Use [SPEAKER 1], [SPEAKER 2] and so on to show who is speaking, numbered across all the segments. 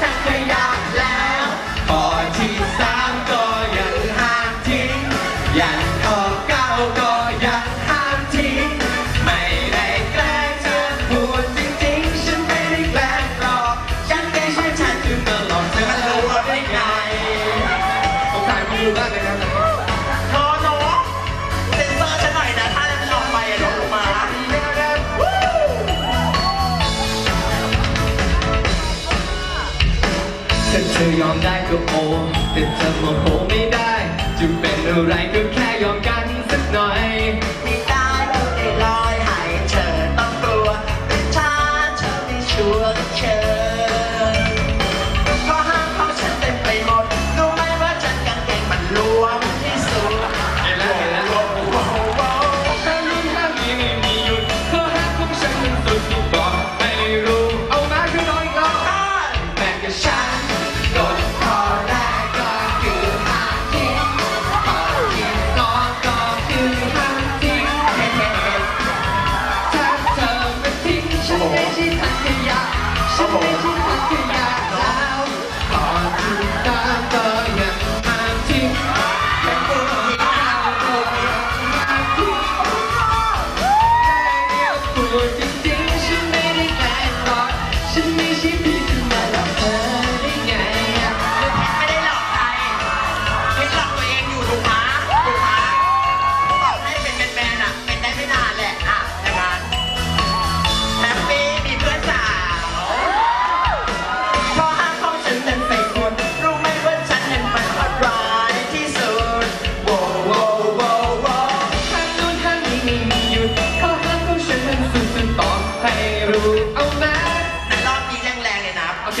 [SPEAKER 1] Santa Cruz. ธอย
[SPEAKER 2] อม
[SPEAKER 1] ได้ก็โอแต่เธอโมโหไม่ได้ จะเป็นอะไรก็แค่ยอมกันสักหน่อย
[SPEAKER 2] ไม่ได้ก็ได้ลอย ทิ้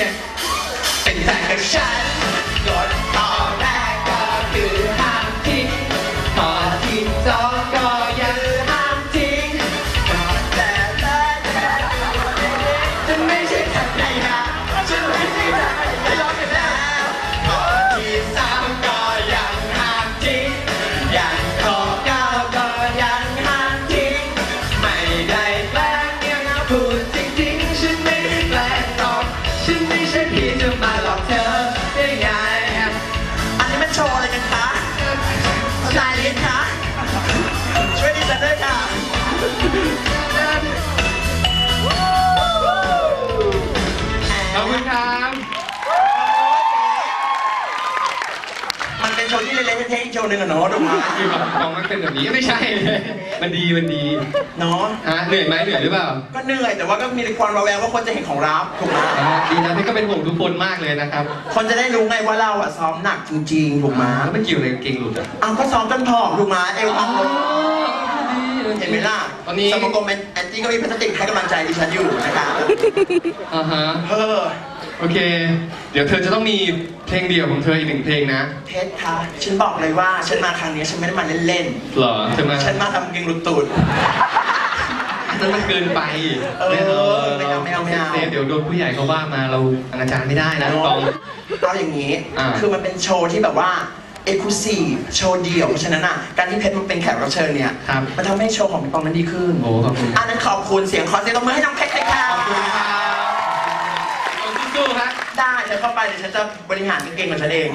[SPEAKER 1] รงๆเล
[SPEAKER 2] ยนะเป็นแต่
[SPEAKER 1] กับฉันกดข้อแรกก็คือห้ามทิ้งข้อที่สองก็ พี่จะมาหลอกเธอ
[SPEAKER 2] เป็นโชว์ที่เล่นๆเท่ๆอีกโชว์หนึ่งอะเนาะถูกไหม
[SPEAKER 1] คือแบบมองมันเป็นแบบนี้ไม่ใช่ มันดีมันดี
[SPEAKER 2] เนาะ
[SPEAKER 1] ฮะเหนื่อยไหมเหนื่อยหรือเปล่า
[SPEAKER 2] ก็เหนื่อยแต่ว่าก็มีความระแวงว่าคนจะเห็นของเราถูกไหม
[SPEAKER 1] อ่าดีนะที่ก็เป็นห่วงทุกคนมากเลยนะครับ
[SPEAKER 2] คนจะได้รู้ไงว่าเราอะซ้อมหนักจริงๆถูกไหม
[SPEAKER 1] แล้วมันเกี่ยวอะไรกับเกงหลุดอะ
[SPEAKER 2] อ้าวก็ซ้อมจนผอมถูกไหมเอวพังลง
[SPEAKER 1] ดี
[SPEAKER 2] เห็นไหมล่ะ
[SPEAKER 1] ตอนนี้
[SPEAKER 2] สมคมแอนตี้ก็มีพลาสติกให้กำลังใจดิฉันอยู่นะคะ
[SPEAKER 1] อ่าฮะ
[SPEAKER 2] เฮ้อ
[SPEAKER 1] โอเค เดี๋ยวเธอจะต้องมีเพลงเดี่ยวของเธออีกหนึ่งเพลงนะ
[SPEAKER 2] เพชรคะฉันบอกเลยว่าฉันมาครั้งนี้ฉันไม่ได้มาเล่น
[SPEAKER 1] เหรอเธอมา
[SPEAKER 2] ๆ ฉันมาทำเกงหลุดตูด
[SPEAKER 1] นั่นมันเกินไป
[SPEAKER 2] เออไม่เอาไม่เอาไม่เอา
[SPEAKER 1] เซฟเดี๋ยวโดนผู้ใหญ่เขาว่ามาเราอนาจารไม่ได้นะตอง
[SPEAKER 2] เอาอย่างนี้
[SPEAKER 1] อ่า
[SPEAKER 2] คือมันเป็นโชว์ที่แบบว่าเอกลูซีฟโชว์เดี่ยวเพราะฉะนั้นอะ การที่เพชรมันเป็นแขกรับเชิญเนี่ย
[SPEAKER 1] ครับ
[SPEAKER 2] มันทำให้โชว์ของพี่ปองนั้นดีขึ้น
[SPEAKER 1] โอ้ขอบคุณ
[SPEAKER 2] อันนั้นขอบคุณเสียงขอเสียงตบมือให้น้องเพชรเลยค่ะ
[SPEAKER 1] ขอบคุณครับขอบคุณ สู้ๆครับ
[SPEAKER 2] ได้เธอเข้าไปเดี๋ยวฉันจะบริหารกางเกงของฉันเอง